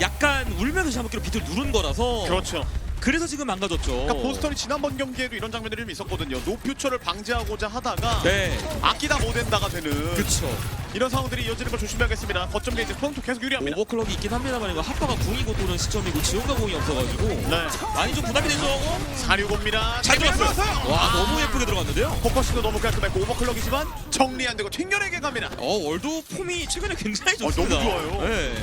약간 울면서 잡먹기로 비트를 누른 거라서 그렇죠. 그래서 지금 망가졌죠. 그러니까 보스턴이 지난번 경기에도 이런 장면들이 좀 있었거든요. 노퓨처를 방지하고자 하다가 네, 아끼다 못된다가 되는 그렇죠. 이런 상황들이 이어지는 걸 조심해야겠습니다. 거점 게이지 프론트 계속 유리합니다. 오버클럭이 있긴 합니다만 이거 하파가 궁이고 도는 시점이고 지원가 궁이 없어가지고 네. 많이 좀 부담이 되죠. 사류고입니다. 잘 들어갔어요. 와 너무 예쁘게 들어갔는데요. 포커싱도 너무 깔끔했고 오버클럭이지만 정리 안 되고 튕겨내게 갑니다. 어 월드 폼이 최근에 굉장히 어, 좋습니다. 너무 좋아요. 네.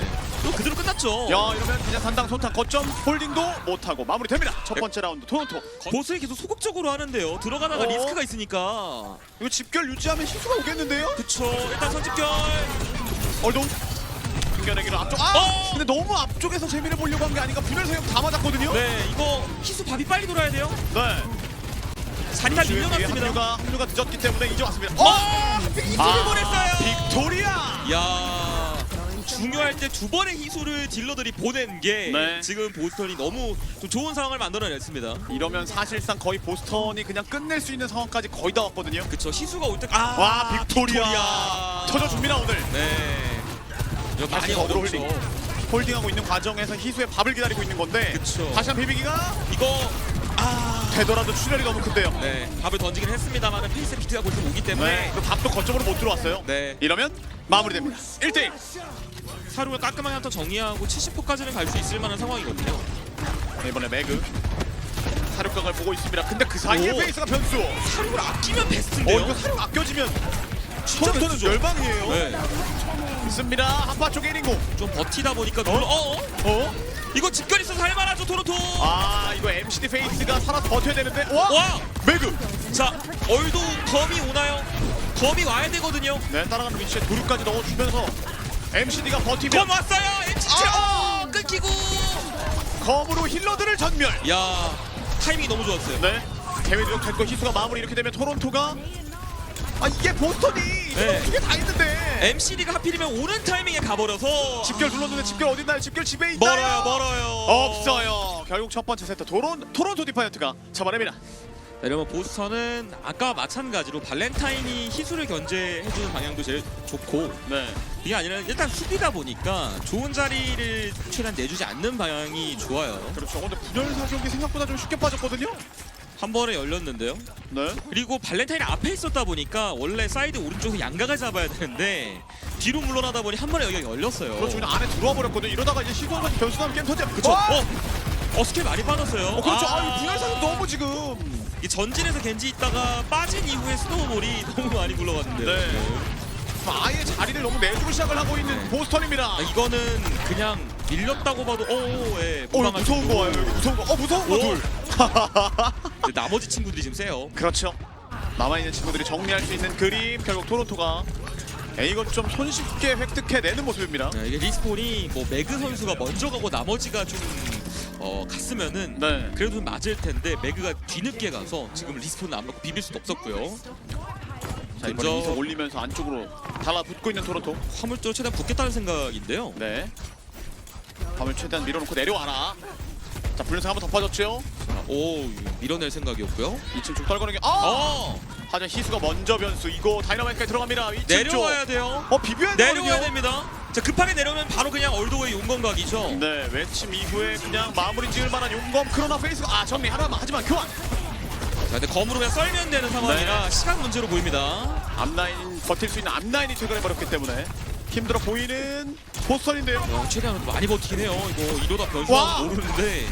또 그대로 끝났죠. 야 이러면 그냥 단당 소탕 거점 홀딩도 못하고 마무리됩니다. 첫 번째 라운드 토론토. 보스를 계속 소극적으로 하는데요. 들어가다가 어? 리스크가 있으니까. 이거 집결 유지하면 희수가 오겠는데요? 그쵸. 일단 선집결. 얼동 튕겨내기로 앞쪽. 아! 어! 근데 너무 앞쪽에서 재미를 보려고 한 게 아닌가 분열 사용 다 맞았거든요. 네, 이거 희수 밥이 빨리 돌아야 돼요. 네. 자리가 뒤에 밀려났습니다. 합류가 합류가 늦었기 때문에 이제 왔습니다. 어! 어! 아, 보냈어요. 빅토리아. 야 중요할 때 두 번의 희수를 딜러들이 보낸 게 네. 지금 보스턴이 너무 좀 좋은 상황을 만들어냈습니다. 이러면 사실상 거의 보스턴이 그냥 끝낼 수 있는 상황까지 거의 다 왔거든요. 그쵸 희수가 올 때 아, 와 빅토리아, 터져줍니다 오늘. 네. 이거 많이 다시 거들어 어렵죠. 홀딩. 홀딩하고 있는 과정에서 희수의 밥을 기다리고 있는 건데 그쵸. 다시 한 비비기가 이거 아. 되더라도 출혈이 너무 큰데요. 네, 밥을 던지긴 했습니다만 페이스 비트가 골좀 오기 때문에 네. 그 밥도 거점으로 못 들어왔어요. 네. 이러면 마무리됩니다. 1대1. 사루를 깔끔하게 한턴 정리하고 70%까지는 갈 수 있을 만한 상황이거든요. 이번에 매그 사육각을 보고 있습니다. 근데 그 사이에 오. 페이스가 변수. 사루를 아끼면 어 베스트인데요. 이거 사육 아껴지면 진짜 토론토는 베스트죠. 열방이에요. 네, 있습니다. 한파 쪽에 1인공. 좀 버티다 보니까 어? 어? 어? 이거 직결 있어서 할 만하죠 토론토. 아 이거 MCD 페이스가 살아 버텨야 되는데. 와. 와, 매그. 자 얼도 검이 오나요? 검이 와야 되거든요. 네 따라가는 위치에 도루까지 넣어주면서 MCD가 버티면 검 왔어요. MCC 아! 어, 끊기고. 검으로 힐러들을 전멸. 야 타이밍이 너무 좋았어요. 네. 대회적 됐고 희수가 마무리 이렇게 되면 토론토가 아 이게 보스턴이 네. 두개 다 있는데 MCD가 하필이면 오는 타이밍에 가버려서 집결 눌렀는데 집결 어딨나요? 집결 집에 있나요? 멀어요, 멀어요. 없어요. 결국 첫 번째 세트 토론 토론토 디파이언트가 잡아냅니다. 자, 이러면 보스턴은 아까 마찬가지로 발렌타인이 희수를 견제해주는 방향도 제일 좋고 네. 이게 아니라 일단 수비다 보니까 좋은 자리를 최대한 내주지 않는 방향이 좋아요. 그렇죠. 근데 분열 사격이 생각보다 좀 쉽게 빠졌거든요. 한 번에 열렸는데요. 네. 그리고 발렌타인이 앞에 있었다 보니까 원래 사이드 오른쪽에서 양각을 잡아야 되는데 뒤로 물러나다 보니 한 번에 여기가 열렸어요. 그렇죠. 그냥 안에 들어와 버렸거든요. 이러다가 이제 시도가 변수나면 게임 터져. 그쵸? 와! 어, 어 스킬 많이 빠졌어요. 어, 그렇죠. 아, 이 분열 사격 너무 지금. 이 전진에서 겐지 있다가 빠진 이후에 스노우볼이 너무 많이 굴러갔는데요. 네. 아예 자리를 너무 내주고 시작을 하고 있는 네. 보스턴입니다. 아, 이거는 그냥 밀렸다고 봐도 오, 예, 어, 무방할 무서운 수 있고. 거 와요. 무서운 거. 어, 무서운 거 오. 둘. 근데 나머지 친구들이 지금 세요. 그렇죠. 남아있는 친구들이 정리할 수 있는 그림 결국 토론토가 이건 좀 손쉽게 획득해내는 모습입니다. 네, 이게 리스폰이 뭐 매그 선수가 먼저 가고 나머지가 좀 어, 갔으면은 네. 그래도 좀 맞을 텐데 매그가 뒤늦게 가서 지금 리스폰 안 받고 비빌 수도 없었고요. 자 이번에 이석 올리면서 안쪽으로 달라붙고 있는 토론토. 화물쪽으로 최대한 붙겠다는 생각인데요. 네. 밤을 최대한 밀어놓고 내려와라. 자 불륜상 한번 덮어줬죠. 자, 오 밀어낼 생각이었고요. 2층 쭉 떨거는 게. 아! 어 하지만 희수가 먼저 변수. 이거 다이너마이트까지 들어갑니다. 2층 내려와야 쪽. 돼요. 어 비벼야 내려와야 되거든요. 됩니다. 자 급하게 내려오면 바로 그냥 얼도의 용건각이죠. 네 외침 이후에 그냥 마무리 지을 만한 용검 크로나 페이스가 아 정리 하나만 하지만 교환. 자 근데 검으로 그냥 썰면 되는 상황이라 네. 시간 문제로 보입니다. 앞라인 버틸 수 있는 앞라인이 퇴근해 버렸기 때문에 힘들어 보이는 보스턴인데요. 어, 최대한 많이 버티긴 해요. 이거 이러다 와! 변수는 모르는데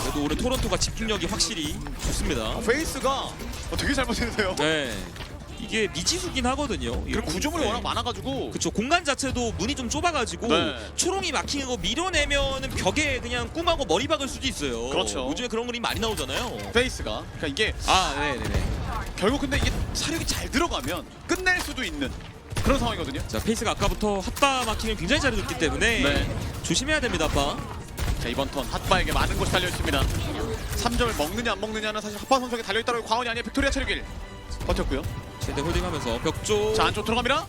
그래도 올해 토론토가 집중력이 확실히 좋습니다. 페이스가 어, 되게 잘 버티는데요. 네, 이게 미지수긴 하거든요. 그리고 구조물이 네. 워낙 많아가지고 그쵸 공간 자체도 문이 좀 좁아가지고 네. 초롱이 막히는 거 밀어내면은 벽에 그냥 꿍하고 머리 박을 수도 있어요. 그렇죠. 요즘에 그런 그림 많이 나오잖아요. 페이스가 그러니까 이게 아, 네네네. 결국 근데 이게 사력이 잘 들어가면 끝낼 수도 있는 그런 상황이거든요. 자 페이스가 아까부터 핫바 막히면 굉장히 잘해줬기 때문에 네. 조심해야 됩니다, 아빠. 자 이번 턴 핫바에게 많은 것이 달려 있습니다. 3점을 먹느냐 안 먹느냐는 사실 핫바 선수에게 달려 있다고 과언이 아니에요. 빅토리아 체력일 버텼고요. 최대 홀딩하면서 벽쪽 자 안쪽 들어갑니다.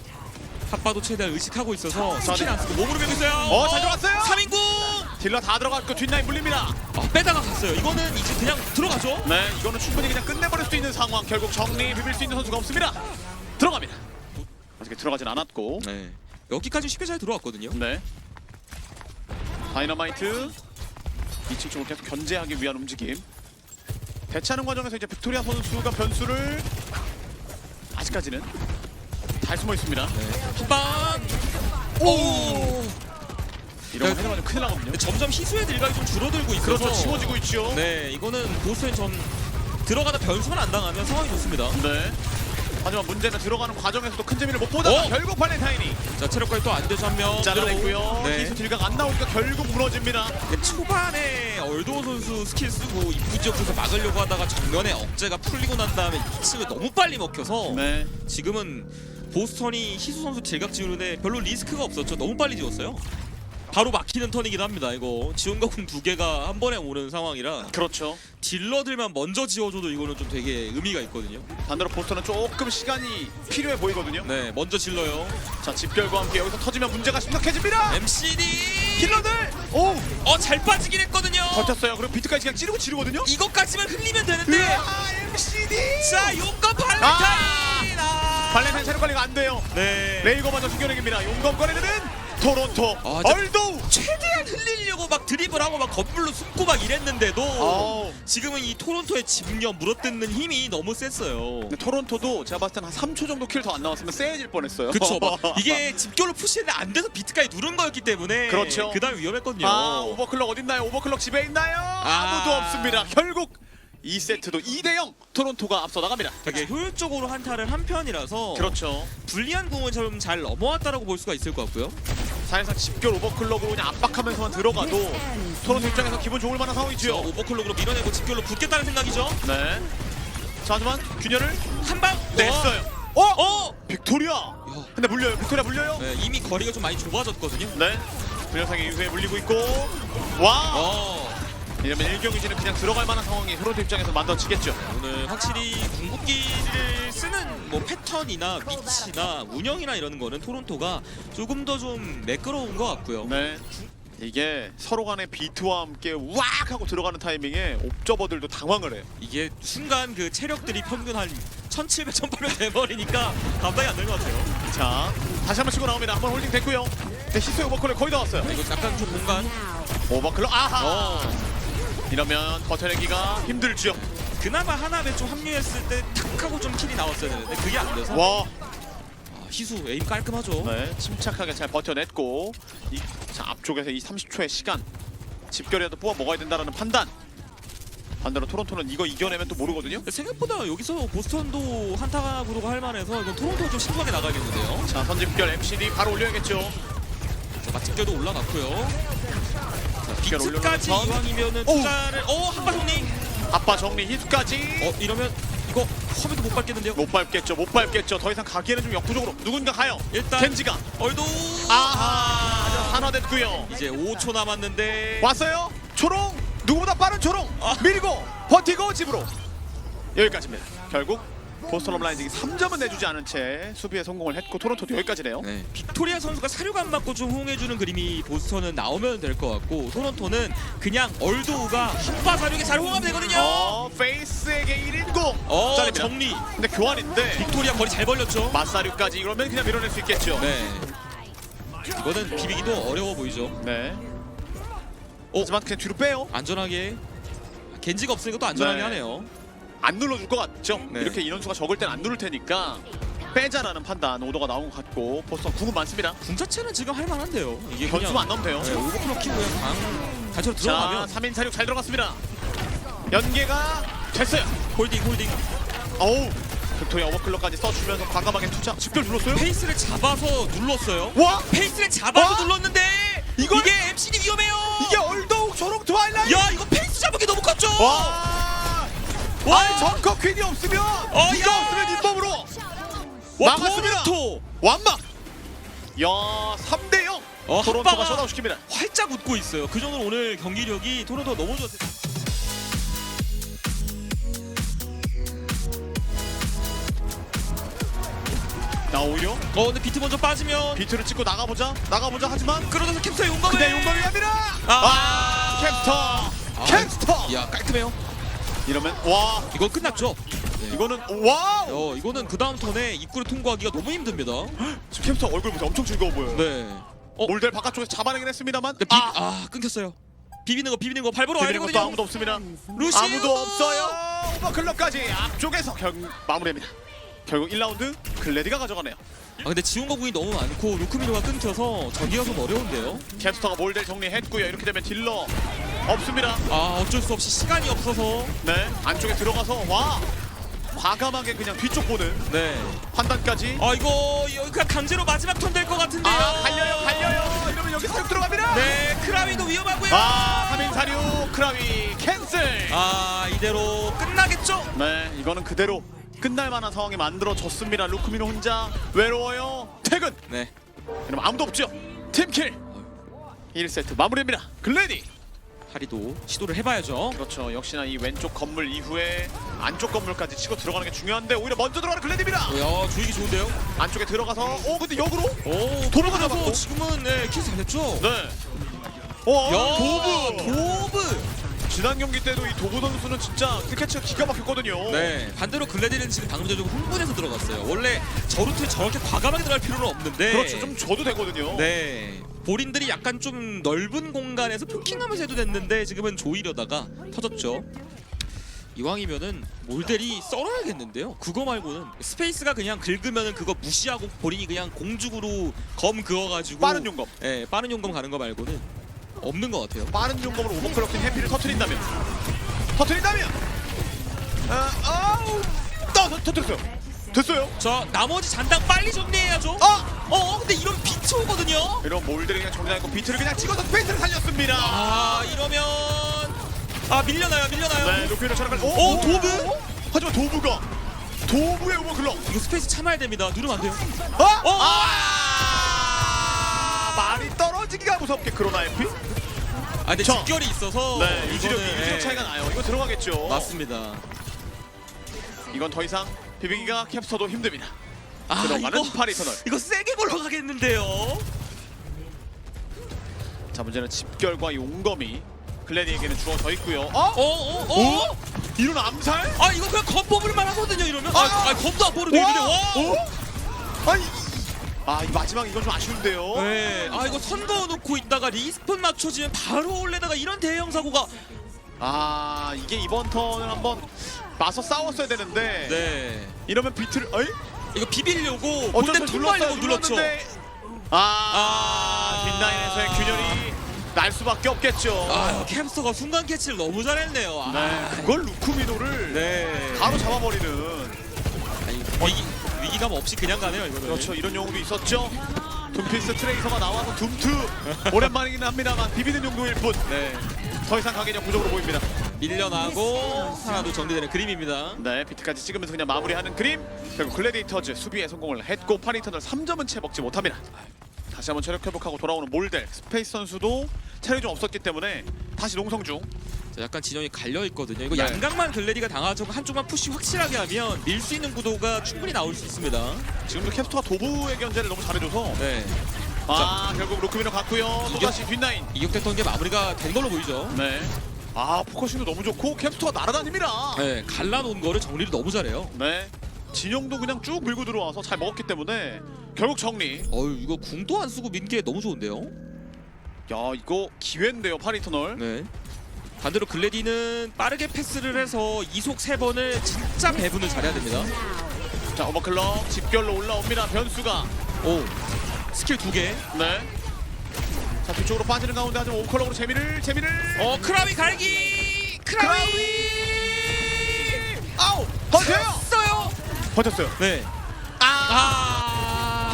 핫바도 최대한 의식하고 있어서 자, 스킬 네. 안 쓰고 몸으로 밀고 있어요. 어, 잘 들어갔어요. 3인궁! 딜러 다 들어갔고 뒷라인 물립니다. 아, 빼다가 갔어요. 이거는 이제 그냥 들어가죠. 네 이거는 충분히 그냥 끝내버릴 수 있는 상황. 결국 정리 비빌 수 있는 선수가 없습니다. 들어갑니다. 아직 들어가진 않았고. 네. 여기까지 쉽게 잘 들어왔거든요. 네. 다이너마이트 2층 쪽을 계속 견제하기 위한 움직임. 대치하는 과정에서 이제 빅토리아 선수가 변수를 아직까지는 잘 숨어 있습니다. 한방 오 이런 거 네. 해나가면 큰일 나거든요. 점점 희수의 딜각이 좀 줄어들고 있어서 그렇죠. 치워지고 있죠. 네 이거는 보스턴이 좀 들어가다 변수만 안 당하면 상황이 좋습니다 네. 하지만 문제는 들어가는 과정에서도 큰 재미를 못 보다가 어? 결국 발렌타인이 자 체력까지 또 안 돼서 한명 잘라냈고요. 네. 기수 딜각 안 나오니까 결국 무너집니다. 근데 초반에 얼도어 선수 스킬 쓰고 이프지 옆에서 막으려고 하다가 정면에 억제가 풀리고 난 다음에 2층을 너무 빨리 먹혀서 네. 지금은 보스턴이 희수 선수 딜각 지우는데 별로 리스크가 없었죠. 너무 빨리 지웠어요. 바로 막히는 턴이긴 합니다. 이거 지원가군 두 개가 한 번에 오는 상황이라 그렇죠. 딜러들만 먼저 지워줘도 이거는 좀 되게 의미가 있거든요. 반대로 보스턴은 조금 시간이 필요해 보이거든요. 네, 먼저 질러요. 자 집결과 함께 여기서 터지면 문제가 심각해집니다. MCD 힐러들 오 어 잘 빠지긴 했거든요. 버텼어요. 그리고 비트까지 그냥 찌르고 지르거든요. 이것까지만 흘리면 되는데 으아, MCD. 자 용감 발렌타인 아. 발렌타인 체력 관리가 안 돼요. 네. 레이거 먼저 숨겨내기입니다. 용검 꺼내는 토론토 아, 얼도우. 최대한 흘리려고 막 드리블하고 막 건물로 숨고 막 이랬는데도 아우. 지금은 이 토론토의 집념 물어뜯는 힘이 너무 셌어요. 근데 토론토도 제가 봤을 때는 한 3초 정도 킬 더 안 나왔으면 세해질 뻔했어요. 그쵸 막 이게 집결로 푸시했는데 안 돼서 비트까지 누른 거였기 때문에 그렇죠. 그다음 위험했거든요. 아 오버클럭 어딨나요? 오버클럭 집에 있나요? 아무도 아. 없습니다. 결국 2세트도 2대0 토론토가 앞서 나갑니다. 되게 효율적으로 한타를 한 편이라서 그렇죠. 불리한 공을 좀 잘 넘어왔다라고 볼 수가 있을 것 같고요. 사실상 집결 오버클럭으로 그냥 압박하면서만 들어가도 토론토 입장에서 기분 좋을 만한 저 상황이죠. 오버클럭으로 밀어내고 집결로 붙겠다는 생각이죠. 네. 자 하지만 균열을 한방 냈어요. 어? 어? 빅토리아. 근데 물려요. 빅토리아 물려요. 네, 이미 거리가 좀 많이 좁아졌거든요. 네. 분열상의 이후에 물리고 있고 와 어. 이러면 일경기지는 그냥 들어갈 만한 상황이 토론토 입장에서 만들어지겠죠. 오늘 확실히 궁극기를 쓰는 뭐 패턴이나 위치나 운영이나 이런 거는 토론토가 조금 더 좀 매끄러운 것 같고요. 네. 이게 서로 간의 비트와 함께 왁 하고 들어가는 타이밍에 옵저버들도 당황을 해요. 이게 순간 그 체력들이 평균 한 1700, 1800 돼버리니까 감당이 안 되는 것 같아요. 자, 다시 한번 치고 나옵니다. 한번 홀딩 됐고요. 네, 시스의 오버클럭 거의 다 왔어요. 이거 약간 좀 공간. 오버클럭 아하. 어. 이러면 버텨내기가 힘들죠. 그나마 하나에 좀 합류했을 때 탁 하고 좀 킬이 나왔어야 되는데 그게 안 돼서 와, 아, 희수 에임 깔끔하죠. 네, 침착하게 잘 버텨냈고 이, 자 앞쪽에서 이 30초의 시간 집결이라도 뽑아 먹어야 된다라는 판단. 반대로 토론토는 이거 이겨내면 또 모르거든요. 생각보다 여기서 보스턴도 한타 구도가 할 만해서 이건 토론토 좀 신중하게 나가야겠는데요. 자, 선집결 MCD 바로 올려야겠죠. 자, 맞집결도 올라갔고요. 비트까지 올려놓은 선. 이왕이면은 오우. 투자를 어 한발 손님. 아빠 정리 히트까지. 어 이러면 이거 화면도 못 밟겠는데요. 못 밟겠죠, 못 밟겠죠. 더 이상 가기에는 좀 역부족으로 누군가 가요. 일단 겐지가 얼도 아하 산화됐고요. 이제 5초 남았는데 왔어요. 초롱 누구보다 빠른 초롱 아. 밀고 버티고 집으로 여기까지입니다. 결국 보스턴 업라이징이 3점은 내주지 않은 채 수비에 성공을 했고 토론토도 여기까지네요. 네, 빅토리아 선수가 사료가 안 맞고 좀 호응해주는 그림이 보스턴은 나오면 될 것 같고 토론토는 그냥 얼도우가 한바 사료에 잘 호응하면 되거든요. 어 페이스에게 1인공 어, 잘립니다. 정리. 근데 교환인데 빅토리아 거리 잘 벌렸죠. 마사류까지 이러면 그냥 밀어낼 수 있겠죠. 네. 이거는 비비기도 어려워 보이죠. 네. 어? 하지만 그냥 뒤로 빼요. 안전하게 겐지가 없으니까 또 안전하게 네. 하네요. 안 눌러줄 것 같죠? 네. 이렇게 인원수가 적을 땐 안 누를 테니까 빼자라는 판단 오더가 나온 것 같고 보스턴 궁은 많습니다. 궁 자체는 지금 할만한데요. 이게 변수만 안 돼요. 네, 오버클럭 키고 그냥 강 단체로 자, 들어가면 3인 사륙 잘 들어갔습니다. 연계가 됐어요. 홀딩 홀딩 어우, 빅토리아 오버클럭까지 써주면서 과감하게 투자. 집결 눌렀어요? 페이스를 잡아서 눌렀어요. 와, 페이스를 잡아서 와! 눌렀는데 이걸- 이게 MCD 위험해요. 이게 얼더욱 초록 트와일라이트. 야 이거 페이스 잡은 게 너무 컸죠. 와, 와! 아니 정커 퀸이 없으면 어, 이거 야! 없으면 인범으로 와, 막았습니다. 완막. 야, 3대 0. 어, 토론토가 한방아. 셧아웃 시킵니다. 활짝 웃고 있어요. 그 정도로 오늘 경기력이 토론토가 너무 좋았어요. 나 오히려 어 근데 비트 먼저 빠지면 비트를 찍고 나가보자. 나가보자 하지만 끌어져서 캡스의 용감해. 그대 용감이 갑니다. 아. 아, 캡스터. 아, 캡스터. 야 깔끔해요. 이러면 와, 이건 끝났죠. 이거는 와우. 어 이거는 그 다음 턴에 입구를 통과하기가 너무 힘듭니다. 지금 캡스터 얼굴 보세요. 엄청 즐거워 보여요. 네. 어? 몰델 바깥쪽에서 잡아내긴 했습니다만 네, 비, 아, 아, 끊겼어요. 비비는 거 비비는 거 밟으러 와야 되거든요. 아무도 없습니다. 루시우! 아무도 없어요. 오버클럽까지 앞쪽에서 결국 마무리됩니다. 결국 1라운드 글래디가 가져가네요. 아 근데 지원 거궁이 너무 많고 루크미노가 끊겨서 저기가 좀 어려운데요. 캡스터가 몰델 정리했고요. 이렇게 되면 딜러 없습니다. 아 어쩔 수 없이 시간이 없어서 네 안쪽에 들어가서 와 과감하게 그냥 뒤쪽 보는 네. 판단까지. 아 이거 그냥 강제로 마지막 턴 될 것 같은데요. 아 갈려요 갈려요. 이러면 여기 사육 들어갑니다. 네 크라위도 위험하고요. 아 3인 사류 크라위 캔슬. 아 이대로 끝나겠죠? 네 이거는 그대로 끝날 만한 상황이 만들어졌습니다. 루크미노 혼자 외로워요. 퇴근. 네. 이러면 아무도 없죠. 팀킬. 1세트 마무리됩니다. 글래디. 하리도 시도를 해봐야죠. 그렇죠. 역시나 이 왼쪽 건물 이후에 안쪽 건물까지 치고 들어가는 게 중요한데 오히려 먼저 들어가는 글래디입니다. 야 조이기 좋은데요? 안쪽에 들어가서 오 근데 역으로 오 도로가 잡았고. 지금은 네 키스 잘했죠. 네. 어야 도브 도브. 지난 경기 때도 이 도브 선수는 진짜 캐치가 기가 막혔거든요. 네 반대로 글래디는 지금 방금 전에 좀 흥분해서 들어갔어요. 원래 저 루트에 저렇게 과감하게 들어갈 필요는 없는데. 그렇죠. 좀 줘도 되거든요. 네. 볼인들이 약간 좀 넓은 공간에서 포킹하면서 해도 됐는데 지금은 조이려다가 터졌죠. 이왕이면은 몰델이 썰어야겠는데요. 그거 말고는 스페이스가 그냥 긁으면은 그거 무시하고 본인이 그냥 공중으로 검 그어가지고 빠른 용검. 예, 빠른 용검 가는 거 말고는 없는 것 같아요. 빠른 용검으로 오버클럭킨 해피를 터트린다면 터트린다면 아, 아우 떠, 터, 터뜨렸어요. 됐어요. 자 나머지 잔당 빨리 정리해야죠. 아! 어 근데 이런 비트 오거든요. 이런 몰들이 그냥 정리하고 비트를 그냥 찍어서 스페이스를 살렸습니다. 아 이러면 아 밀려나요 밀려나요. 네, 루피를 쳐나갈. 오, 도브? 하지만 도브가 도브의 오버클럭. 이거 스페이스 참아야 됩니다. 누르면 안 돼요. 아! 어! 아! 말이 떨어지기가 무섭게 그러나 에피? 아 근데 저. 직결이 있어서 네, 유지력 이거는, 유지력 예, 차이가 나요. 이거 들어가겠죠. 맞습니다. 이건 더 이상 비비기가 캡스터도 힘듭니다. 아 들어가는 이거 파리 터널. 이거 세게 걸어가겠는데요. 자 문제는 집결과 용검이 글래디에게는 주어져 있고요. 어? 어어 어? 어? 이런 암살? 아 이거 그냥 검 뽑을 만 하거든요 이러면. 아, 아! 아 검도 안 뽑는데 근데 와. 어? 아니 아, 이 마지막 이건 좀 아쉬운데요. 네. 아 이거 선거 놓고 있다가 리스폰 맞춰지면 바로 올래다가 이런 대형 사고가. 아, 이게 이번 턴을 한번 맞서 싸웠어야 되는데 네. 이러면 비트를 어이? 이거 비비려고 어쩔 본대 수 없이 통과하려고. 눌렀죠. 눌렀는데 아, 아. 뒷라인에서의 균열이 날 수밖에 없겠죠. 아 캡스터가 순간 캐치를 너무 잘했네요. 아. 네, 그걸 루크미노를 네. 바로 잡아버리는 아니, 위기 위기감 없이 그냥 가네요 이거는. 그렇죠. 이런 용어도 있었죠. 둠피스 트레이서가 나와서 둠투. 오랜만이긴 합니다만 비비는 용도일 뿐더 네. 이상 가기는 부족으로 보입니다. 밀려나고 하나도 정리되는 그림입니다. 네 비트까지 찍으면서 그냥 마무리하는 그림. 결국 글래디에이터즈 수비에 성공을 했고 파리턴을 3점은 채 먹지 못합니다. 다시 한번 체력 회복하고 돌아오는 몰델. 스페이스 선수도 체력이 좀 없었기 때문에 다시 농성 중 자, 약간 진영이 갈려 있거든요. 이거 네. 양각만 글래디가 당하죠. 한쪽만 푸시 확실하게 하면 밀 수 있는 구도가 충분히 나올 수 있습니다. 지금도 캡스터가 도부의 견제를 너무 잘해줘서 네. 아 결국 루크미노 갔고요 이겨- 또다시 뒷라인 이격됐던 게 마무리가 된 걸로 보이죠. 네 아 포커싱도 너무 좋고 캡스터가 날아다닙니다 네, 갈라놓은 거를 정리를 너무 잘해요. 네. 진영도 그냥 쭉 밀고 들어와서 잘 먹었기 때문에 결국 정리. 어유 이거 궁도 안 쓰고 민게 너무 좋은데요. 야 이거 기회인데요 파리터널. 네. 반대로 글래디는 빠르게 패스를 해서 이속 세 번을 진짜 배분을 잘해야 됩니다. 자 오버클럭 집결로 올라옵니다 변수가. 오 스킬 두 개. 네. 자 뒤쪽으로 빠지는 가운데 하지만 오버클럭으로 재미를 재미를. 어 크라위 갈기. 크라위. 아우 버텨요. 버텼어요. 네. 아. 아.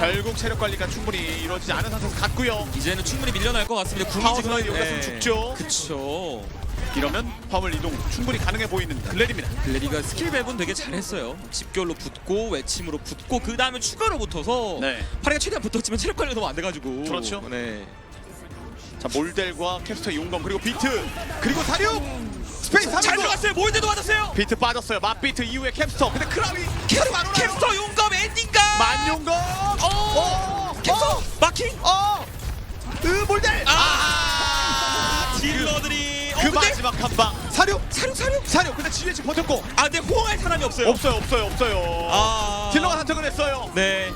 결국 체력 관리가 충분히 이루어지지 않은 상태에서 갔고요. 이제는 충분히 밀려날 것 같습니다. 파워 지금 슬라이드 올라서면 죽죠. 그쵸. 이러면 화물 이동 충분히 가능해 보이는 글래디입니다. 글래디가 스킬 배분 되게 잘했어요. 집결로 붙고 외침으로 붙고 그 다음에 추가로 붙어서 네. 파리가 최대한 붙었지만 체력 관리가 너무 안 돼가지고. 그렇죠. 네. 자 몰델과 캡스터 용검 그리고 비트 그리고 사륙 스페이스 잘 하면서 들어갔어요. 모인데도 맞았어요. 비트 빠졌어요. 맛비트 이후에 캡스터. 근데 크라비? 캡스터 용감 엔딩감. 만용검. 어. 캡스터 마킹. 어. 으 몰델. 아. 딜러들이. 그 어, 근데 마지막 한 방. 사륙. 사륙 사륙. 사륙. 근데 지휘 지 버텼고. 아 근데 호응할 사람이 없어요. 없어요. 없어요. 없어요. 아. 딜러가 선택을 했어요. 네.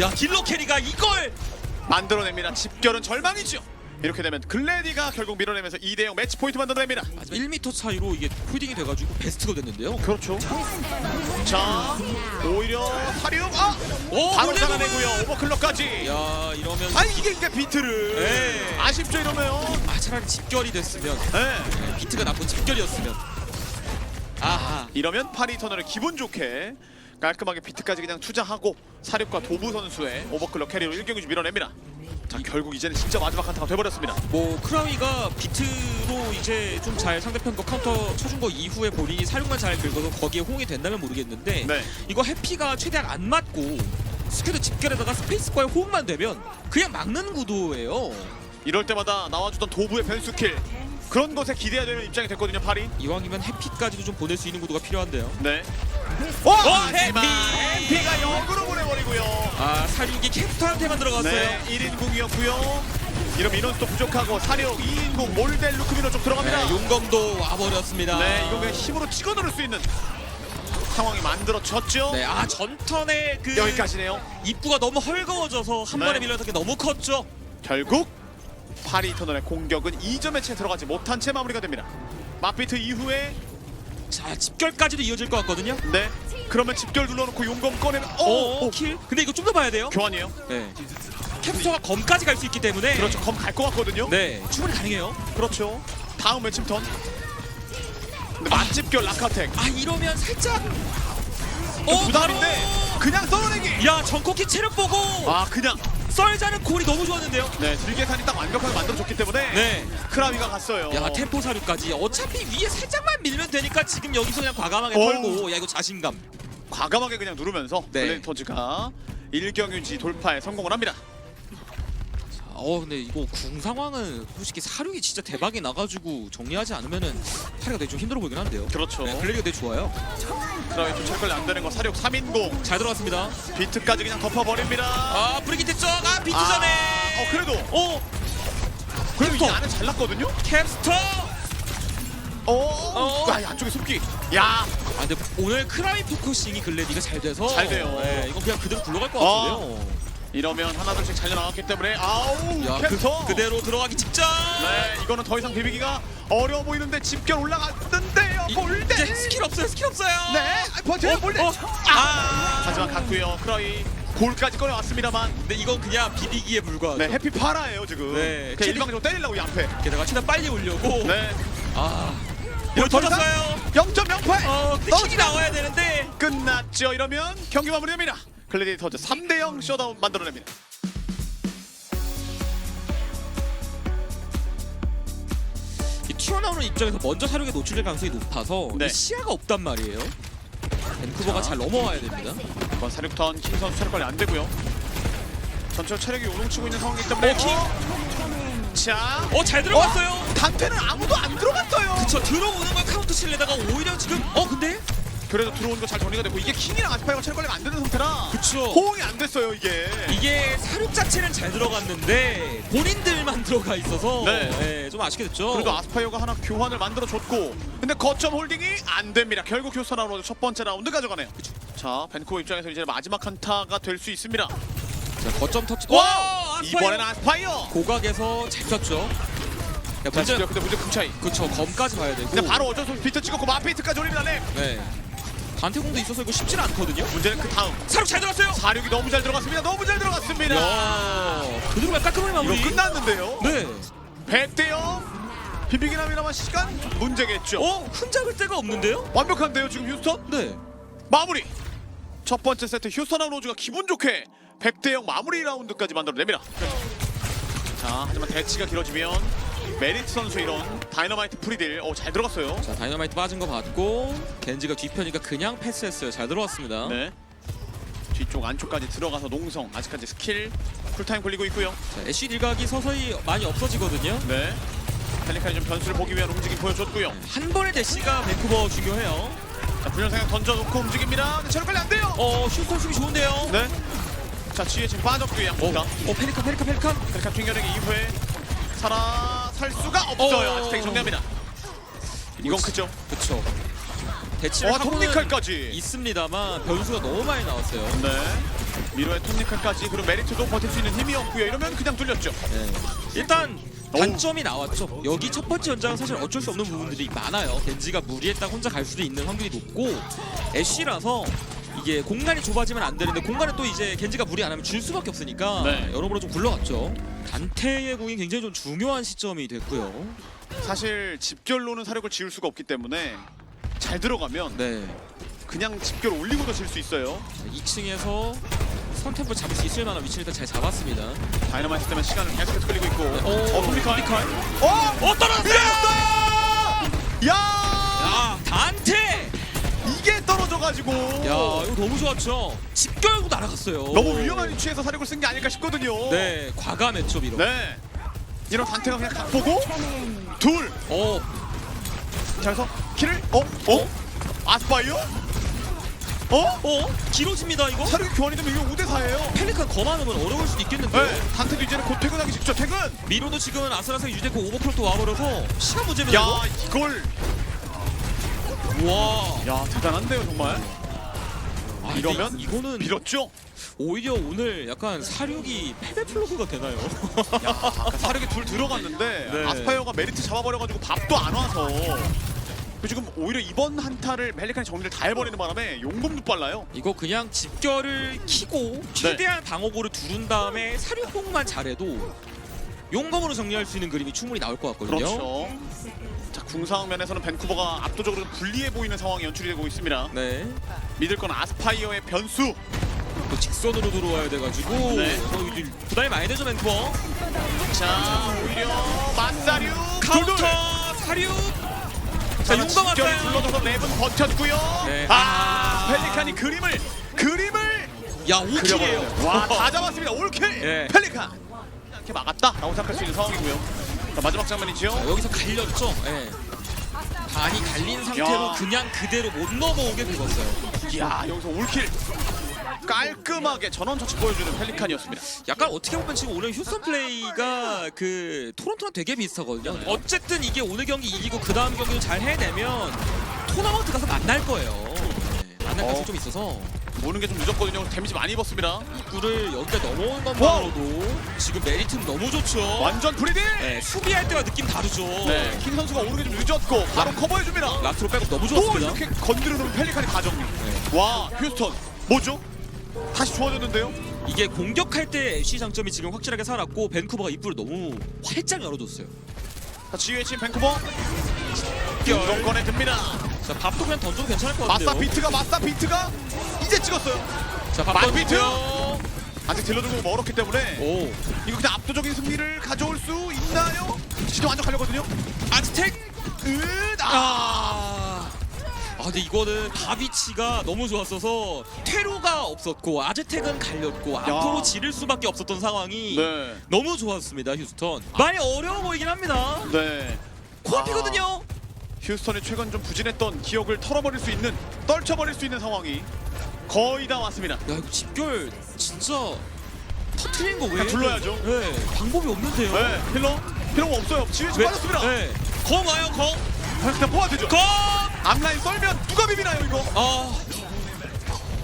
야 딜러 캐리가 이걸 만들어냅니다. 집결은 절망이죠. 이렇게 되면 글래디가 결국 밀어내면서 2대0 매치 포인트 만들어냅니다. 마지막 1m 차이로 이게 홀딩이 돼가지고 베스트가 됐는데요. 그렇죠. 자, 오히려 사륙 아! 오, 바로 골레 잡아내고요. 오버클럭까지. 야 이러면 아니 이게 그러니까 비트를 네. 아쉽죠 이러면. 아 차라리 집결이 됐으면 네. 네, 비트가 나쁜 집결이었으면 아하 이러면 파리 터널을 기분 좋게 깔끔하게 비트까지 그냥 투자하고 사륙과 도부 선수의 오버클럭 캐리로 1경기 밀어냅니다. 자 결국 이제는 진짜 마지막 한타가 돼버렸습니다. 뭐 크라위가 비트로 이제 좀 잘 상대편 거 카운터 쳐준 거 이후에 본인이 사륙만 잘 긁어서 거기에 호응이 된다면 모르겠는데 네. 이거 해피가 최대한 안 맞고 스큐드 집결에다가 스페이스과의 호응만 되면 그냥 막는 구도예요 이럴 때마다 나와주던 도부의 변수킬 그런 것에 기대해야 되는 입장이 됐거든요 파리. 이왕이면 해피까지도 좀 보낼 수 있는 구도가 필요한데요 네. 와! 해피! 해피가 역으로 보내버리고요. 아 사륙이 캡터한테만 들어갔어요 네, 1인궁이었고요. 이러면 인원수도 부족하고 사력 2인궁 몰델 루크미노 쪽 들어갑니다. 네, 용검도 와버렸습니다 네, 이거 그냥 힘으로 찍어 누를 수 있는 상황이 만들어졌죠. 네, 아 전턴의 그 여기까지네요. 입구가 너무 헐거워져서 한 네. 번에 밀려서 너무 컸죠. 결국 파리 터널의 공격은 2점의 채 들어가지 못한 채 마무리가 됩니다. 마피트 이후에 자 집결까지도 이어질 것 같거든요. 네 그러면 집결 눌러놓고 용검 꺼내는 오, 오, 오. 킬. 근데 이거 좀 더 봐야 돼요. 교환이에요. 네. 캡서가 검까지 갈 수 있기 때문에 그렇죠. 검 갈 것 같거든요. 네, 충분히 가능해요. 그렇죠. 다음 외침 턴. 근데 만집결 라카텍. 아 이러면 살짝 부담인데 그냥 썰어내기. 야 정코키 체력 보고 아 그냥 썰자는 골이 너무 좋았는데요. 네 들계산이 딱 완벽하게 만들어졌기 때문에 네. 크라비가 갔어요. 야 템포 사료까지 어차피 위에 살짝만 밀면 되니까 지금 여기서 그냥 과감하게 어우. 털고 야 이거 자신감. 과감하게 그냥 누르면서 네. 블랙 터즈가 일경유지 돌파에 성공을 합니다. 어 근데 이거 궁 상황은 솔직히 사륙이 진짜 대박이 나가지고 정리하지 않으면은 파리가 되게 좀 힘들어 보이긴 한데요. 그렇죠. 네, 블레디가 되게 좋아요. 크라비 도착을 안 되는 거 사력 3인공 잘 들어갔습니다. 비트까지 그냥 덮어버립니다. 아 브리기트 쪽, 아 비트 아, 전에. 어 그래도 어 그래도 이 캡스터. 안에 잘났거든요. 캡스터. 어, 어. 야, 이 안쪽에 숨기. 야, 아 근데 오늘 크라이 포커싱이 글래디가 잘 돼서 잘 돼요. 네, 이거 그냥 그대로 굴러갈 것 아. 같은데요. 이러면 하나 둘씩 잘려 나왔기 때문에 아우, 야 그, 캡터. 그대로 들어가기 직전. 네, 이거는 더 이상 비비기가 어려워 보이는데 집결 올라갔는데요. 이- 볼대. 이제 스킬 없어요. 스킬 없어요. 네, 아, 버텨요, 볼대. 어, 아. 하지만 갔고요. 크라이 골까지 꺼내왔습니다만. 근데 이건 그냥 비비기에 불과하죠. 네, 해피 파라예요 지금. 네, 그냥 일방적으로 때리려고 이 앞에. 게다가 최대한 빨리 올려고. 네, 아. 이거 터졌어요. 0.08. 어, 근데 킥이 나와야 되는데. 끝났죠. 이러면 경기 마무리됩니다. 글래디터즈 3대0 셧다운 만들어냅니다. 이 튀어나오는 입장에서 먼저 사륙에 노출될 가능성이 높아서 네. 이 시야가 없단 말이에요. 밴쿠버가 자. 잘 넘어와야 됩니다. 이번 사륙턴 킹 선수 체력 관리 안 되고요. 전체로 체력이 요동치고 있는 상황이기 때문에 어, 킹. 어, 자, 어 잘 들어갔어요. 단테는 아무도 안 들어갔어요. 저 들어오는 걸 카운터 칠래다가 오히려 지금 어 근데 그래도 들어오는 거 잘 정리가 되고 이게 킹이랑 아스파이가 체력 관리가 안 되는 상태라 그쵸. 호응이 안 됐어요 이게. 이게 사륙 자체는 잘 들어갔는데 본인들만 들어가 있어서 네. 네, 좀 아쉽게 됐죠. 그래도 아스파이어가 하나 교환을 만들어 줬고 근데 거점 홀딩이 안 됩니다. 결국 휴스턴 라운드 첫 번째 라운드 가져가네요. 자, 벤쿠버 입장에서 이제 마지막 한타가 될 수 있습니다. 자, 거점 터치. 와! 이번에는 아스파이어. 고각에서 잘 쳤죠. 야, 자, 문제 진짜 근데 문제 금차이. 그쵸 검까지 봐야 되고. 근데 바로 어쩔 수 없이 비트 찍었고 마피트까지 올립니다. 네. 네. 단태공도 있어서 이거 쉽지는 않거든요. 문제는 그 다음. 사륙 잘 들어갔어요. 사륙이 너무 잘 들어갔습니다. 너무 잘 들어갔습니다. 야, 그대로 그냥 깔끔하게 마무리. 이거 끝났는데요. 네. 100대 0. 비비긴 합니다만 시간 문제겠죠. 어, 흠잡을 데가 없는데요? 완벽한데요 지금 휴스턴? 네. 마무리. 첫 번째 세트 휴스턴 아우로즈가 기분 좋게 100대 0 마무리 라운드까지 만들어냅니다. 자, 하지만 대치가 길어지면 메리트 선수 이런 다이너마이트 프리딜 어, 잘 들어갔어요. 자, 다이너마이트 빠진 거 봤고 겐지가 뒤편이니까 그냥 패스했어요. 잘 들어왔습니다. 네. 뒤쪽 안쪽까지 들어가서 농성 아직까지 스킬 쿨타임 걸리고 있고요. 자, 애쉬 딜각이 서서히 많이 없어지거든요. 네. 펠리칸이 좀 변수를 보기 위한 움직임 보여줬고요. 한 번의 대시가 밴쿠버 중요해요. 자, 분열 생각 던져놓고 움직입니다. 근데 체력 관리 안 돼요. 어, 휴스턴 수비 좋은데요. 네. 자, 지혜 지금 빠졌고요. 어, 양쪽다. 어, 페리칸, 페리칸, 페리칸. 펠리칸 튕겨내기 이후에 살아 살 수가 없어요. 어. 아스텍 정리합니다. 이건 크죠. 그쵸. 대치를 와, 하고는 톱니칼까지. 있습니다만 변수가 너무 많이 나왔어요. 네. 미로의 톱니카까지 그리고 메리트도 버틸 수 있는 힘이었고요. 이러면 그냥 뚫렸죠. 네. 일단. 단점이 나왔죠. 여기 첫 번째 연장은 사실 어쩔 수 없는 부분들이 많아요. 겐지가 무리했다 혼자 갈 수도 있는 확률이 높고 애쉬라서 이게 공간이 좁아지면 안 되는데 공간은 또 이제 겐지가 무리 안 하면 줄 수밖에 없으니까 네. 여러모로 좀 굴러갔죠. 단테의 공이 굉장히 좀 중요한 시점이 됐고요. 사실 집결로는 사력을 지울 수가 없기 때문에 잘 들어가면 네. 그냥 집결 올리고도 질 수 있어요. 2층에서 선템포 잡을 수 있을 만한 위치를 일단 잘 잡았습니다. 다이너마이트 때문에 시간을 계속해서 끌리고 있고. 어, 어, 톱니카. 톱니카. 어! 어 떨어졌어요! 야! 야 단테! 떨어져가지고. 야 이거 너무 좋았죠. 집결고 날아갔어요. 너무 위험한 위치에서 사력을 쓴 게 아닐까 싶거든요. 네 과감 했죠 미로. 네. 이런 단테가 그냥 각 보고 둘. 어 자, 그래서 키를 어? 어? 아스파이어? 어? 어? 길어집니다 이거? 사력이 교환이 되면 이거 5대 4예요. 펠리칸 거만하면 어려울 수도 있겠는데요 네. 단테도 이제는 곧 퇴근하기 직전 퇴근. 미로도 지금은 아슬아슬 유재코 오버클럭도 와버려서 시간 문제입니다 야, 이걸 이 거? 와 야, 대단한데요, 정말. 아, 이러면 이거는 밀었죠? 오히려 오늘 약간 사륙이 패배 플러그가 되나요? 야, 아까 사력이 둘 들어갔는데 네. 아스파이어가 메리트 잡아버려가지고 밥도 안 와서 그 지금 오히려 이번 한타를 멜리칸이 정리를 다 해버리는 바람에 용검도 빨라요. 이거 그냥 집결을 키고 최대한 방어고를 두른 다음에 사륙공만 잘해도 용검으로 정리할 수 있는 그림이 충분히 나올 것 같거든요 그렇죠. 자, 궁상 면에서는 밴쿠버가 압도적으로 좀 불리해 보이는 상황이 연출이 되고 있습니다. 네 믿을 건 아스파이어의 변수. 또 직선으로 들어와야 돼가지고 네. 어, 이제 부담이 많이 되죠 멘토 자, 오히려 맞사류 카운터. 사륙 자 왔어요 불러줘서 랩은 버텼고요. 네. 아, 펠리칸이 그림을 그림을 야 5킬이에요 그려버렸네요. 와, 다 잡았습니다. 올킬. 예. 펠리칸. 이렇게 막았다라고 생각할 수 있는 상황이고요. 자, 마지막 장면이죠. 자, 여기서 갈렸죠 예. 반이 갈린 상태로 야. 그냥 그대로 못 넘어오게 긁었어요 이야, 여기서 올킬. 깔끔하게 전원 처치 보여주는 펠리칸이었습니다. 약간 어떻게 보면 지금 오늘 휴스턴 플레이가 그 토론토랑 되게 비슷하거든요 어쨌든 이게 오늘 경기 이기고 그 다음 경기를 잘 해내면 토너먼트 가서 만날 거예요 네, 만날 가능성이 어. 좀 있어서 오는 게 좀 늦었거든요. 데미지 많이 입었습니다. 입구를 여기까지 넘어온 것만으로도 지금 메리트는 너무 좋죠 완전 프리딜. 네, 수비할 때와 느낌 다르죠 네, 킹 선수가 오는 게 좀 늦었고 바로 커버해줍니다. 라트로 백업 너무 또 좋았습니다 이렇게 건드려놓은 펠리칸이 가정리. 네. 와, 휴스턴 뭐죠? 다시 좋아졌는데요. 이게 공격할 때 애쉬 장점이 지금 확실하게 살았고 밴쿠버가 입구를 너무 활짝 열어줬어요 자, GH 밴쿠버 경건에 듭니다. 자 밥도 그냥 던져도 괜찮을 것 마사 같은데요 비트가 마사 비트가 이제 찍었어요. 자밥 만 던지고요 아직 딜러들도 멀었기 때문에 오 이거 그냥 압도적인 승리를 가져올 수 있나요? 진짜 완전 가려거든요. 아즈텍 으, 아. 아. 아 근데 이거는 바비치가 너무 좋았어서 퇴로가 없었고 아즈텍은 갈렸고 앞으로 지를 수밖에 없었던 상황이 네, 너무 좋았습니다 휴스턴 많이 어려워 보이긴 합니다 네. 코앞이거든요 휴스턴이 최근 좀 부진했던 기억을 털어버릴 수 있는, 떨쳐버릴 수 있는 상황이 거의 다 왔습니다. 야 이거 집결 진짜 터트리는 거 왜? 둘러야죠. 네 방법이 없는데요 네, 힐러 힐러가 없어요. 지휘지 빠졌습니다. 네. 검 와요 검 그냥 뽑아주죠. 검! 앞라인 썰면 누가 비비나요 이거?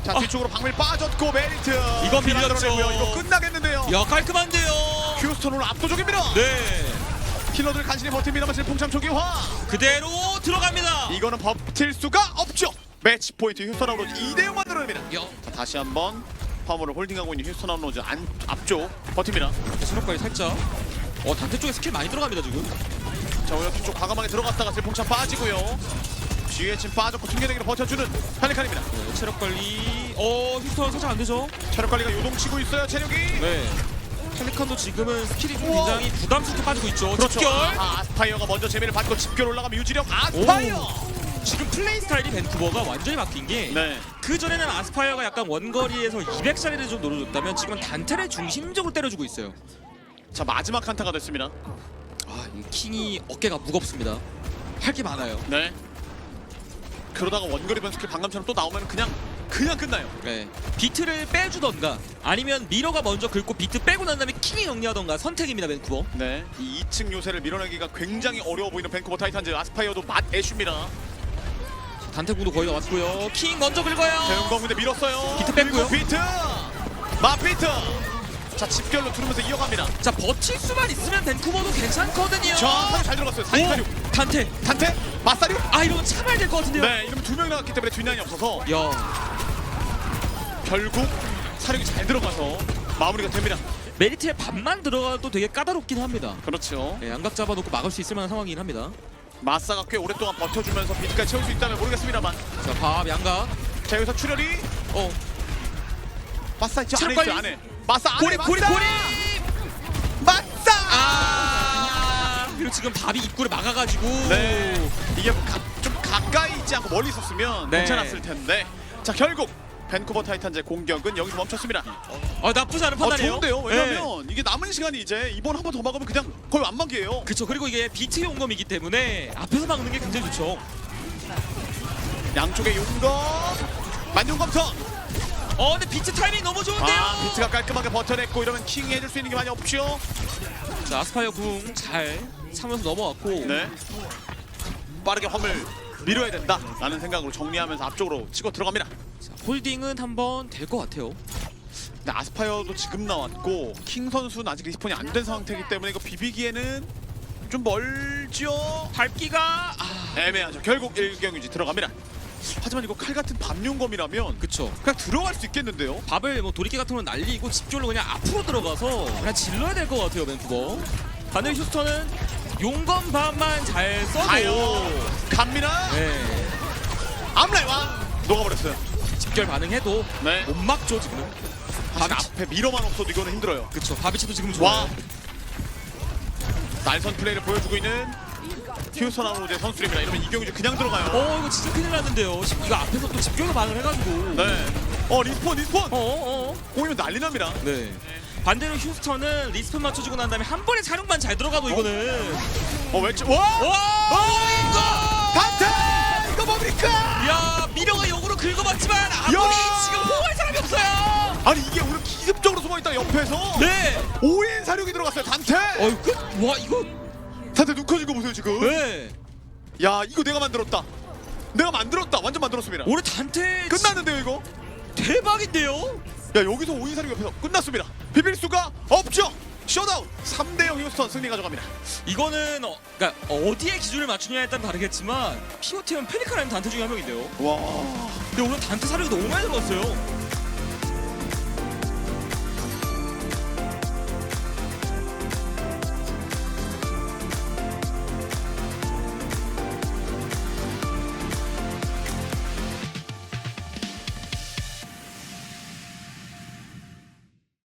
아자 뒤쪽으로 박밀 빠졌고 메리트. 이건. 만들어내고요. 이거 끝나겠는데요. 야 깔끔한데요 휴스턴 오늘 압도적입니다. 네 킬러들 간신히 버팁니다만 질풍참 초기화. 그대로 들어갑니다 이거는 버틸 수가 없죠. 매치 포인트 휴스턴 아웃로즈 2대 0 만들어냅니다. 야 자, 다시 한번 화물을 홀딩하고 있는 휴스턴 아웃로즈 안 앞쪽 버팁니다. 체력까지 살짝 어 단테 쪽에 스킬 많이 들어갑니다 지금 자 오늘 쪽 과감하게 들어갔다가 질풍참 빠지고요. GH는 빠졌고 튕겨내기로 버텨주는 펠리칸입니다. 네, 체력 관리 어 휴스턴 살짝 안 되죠 체력 관리가 요동치고 있어요. 체력이. 네 펠리칸도 지금은 스킬이 좀 우와. 굉장히 부담스럽게 빠지고 있죠 그렇죠. 집결 아, 아스파이어가 먼저 재미를 받고 집결 올라가면 유지력 아스파이어. 지금 플레이 스타일이 밴쿠버가 완전히 바뀐 게 네. 그 전에는 아스파이어가 약간 원거리에서 200짜리를 좀 노려줬다면 지금 은 단테를 중심적으로 때려주고 있어요. 자 마지막 한타가 됐습니다. 아, 이 킹이 어깨가 무겁습니다. 할 게 많아요. 네. 그러다가 원거리 변스킬 방금처럼 또 나오면 그냥 그냥 끝나요. 네. 비트를 빼주던가 아니면 미러가 먼저 긁고 비트 빼고 난 다음에 킹이 정리하던가 선택입니다, 밴쿠버. 네. 이 2층 요새를 밀어내기가 굉장히 어려워 보이는 밴쿠버 타이탄즈 아스파이어도 맛 애쉬입니다. 단테 궁도 거의 다 왔고요. 킹 먼저 긁어요. 대웅광 근데 밀었어요. 비트 뺐고요. 그리고 비트. 마피트. 자 집결로 두르면서 이어갑니다. 자 버틸 수만 있으면 밴쿠버도 괜찮거든요. 자, 잘 들어갔어요. 4 6 오, 단테. 단테 마사륙. 아 이러면 참아야 될 것 같은데요. 네, 이러면 두 명이 나왔기 때문에 뒷라인이 없어서 야 결국 사륙이 잘 들어가서 마무리가 됩니다. 메리트에 반만 들어가도 되게 까다롭긴 합니다. 그렇죠. 네, 양각 잡아놓고 막을 수 있을 만한 상황이긴 합니다. 마사가 꽤 오랫동안 버텨주면서 비트까지 채울 수 있다면 모르겠습니다만 자 밥 양각. 자 여기서 출혈이 어 마사 있죠 안에 있어요 안에 마사 안에 고립 마사 고립 고립. 마사 아 그리고 지금 밥이 입구를 막아가지고. 네 이게 가, 좀 가까이 있지 않고 멀리 있었으면 네. 괜찮았을 텐데 자 결국 밴쿠버 타이탄즈의 공격은 여기서 멈췄습니다 어 나쁘지 않은 어, 판단이에요. 좋은데요 네. 왜냐면 이게 남은 시간이 이제 이번 한 번 더 막으면 그냥 거의 완막이에요 그쵸 그리고 이게 비트 용검이기 때문에 앞에서 막는 게 굉장히 좋죠. 양쪽의 용검 만용검턴 어 근데 비트 타이밍 너무 좋은데요. 아 비트가 깔끔하게 버텨냈고 이러면 킹이 해줄 수 있는 게 많이 없죠 자 아스파이어 궁 잘 참으면서 넘어왔고. 네 빠르게 화물 밀어야 된다. 라는 생각으로 정리하면서 앞쪽으로 치고 들어갑니다. 자, 홀딩은 한번 될 것 같아요. 근데 아스파이어도 지금 나왔고 킹 선수는 아직 리스폰이 안 된 상태이기 때문에 이거 비비기에는 좀 멀죠 밟기가 아. 애매하죠. 결국 일경유지 들어갑니다. 하지만 이거 칼 같은 밤용검이라면 그쵸. 그냥 들어갈 수 있겠는데요? 밥을 뭐 도리끼 같은 건 날리고 집중으로 그냥 앞으로 들어가서 그냥 질러야 될 것 같아요 밴쿠버. 반대 휴스턴은 용검 밥만 잘 써도 가요 갑니다 네 암라이 왕 녹아버렸어요 집결 반응해도 네 못 막죠 지금. 사실 앞에 미러만 없어도 이거는 힘들어요 그쵸 바비치도 지금 와 좋아요. 날선 플레이를 보여주고 있는 휴스턴 아우로제 선수입니다 이러면 이경유지 그냥 들어가요 어 이거 진짜 큰일 났는데요. 지- 이거 앞에서 또 집결로 반응을 해가지고. 네 어 리스폰 리스폰 어 어. 어. 공이면 난리 납니다 네. 반대로 휴스턴은 리스폰 맞춰주고 난 다음에 한 번에 사령만 잘 들어가도 이거는 어 왼쪽. 와! 와! 단테 이거 뭡니까? 야 미려가 역으로 긁어봤지만 아무리 야! 지금 호응할 사람이 없어요. 아니 이게 오늘 기습적으로 숨어있다 옆에서 네. 5인 사륙이 들어갔어요 단테 어이 끝와 이거. 단테 눈 커진 거 보세요 지금. 네. 야 이거 내가 만들었다. 내가 만들었다. 완전 만들었습니다. 올해 단테 끝났는데요 이거? 대박인데요. 야 여기서 5인 사륙 옆에서 끝났습니다. 비빌 수가 없죠. 셧아웃. 3대0 휴스턴 승리 가져갑니다. 이거는 어, 그러니까 어디에 기준을 맞추냐에 따라 다르겠지만 POT는 페리카라는 단테 중에 한 명인데요. 와. 근데 오늘 단테 사력이 너무 많이 들어갔어요.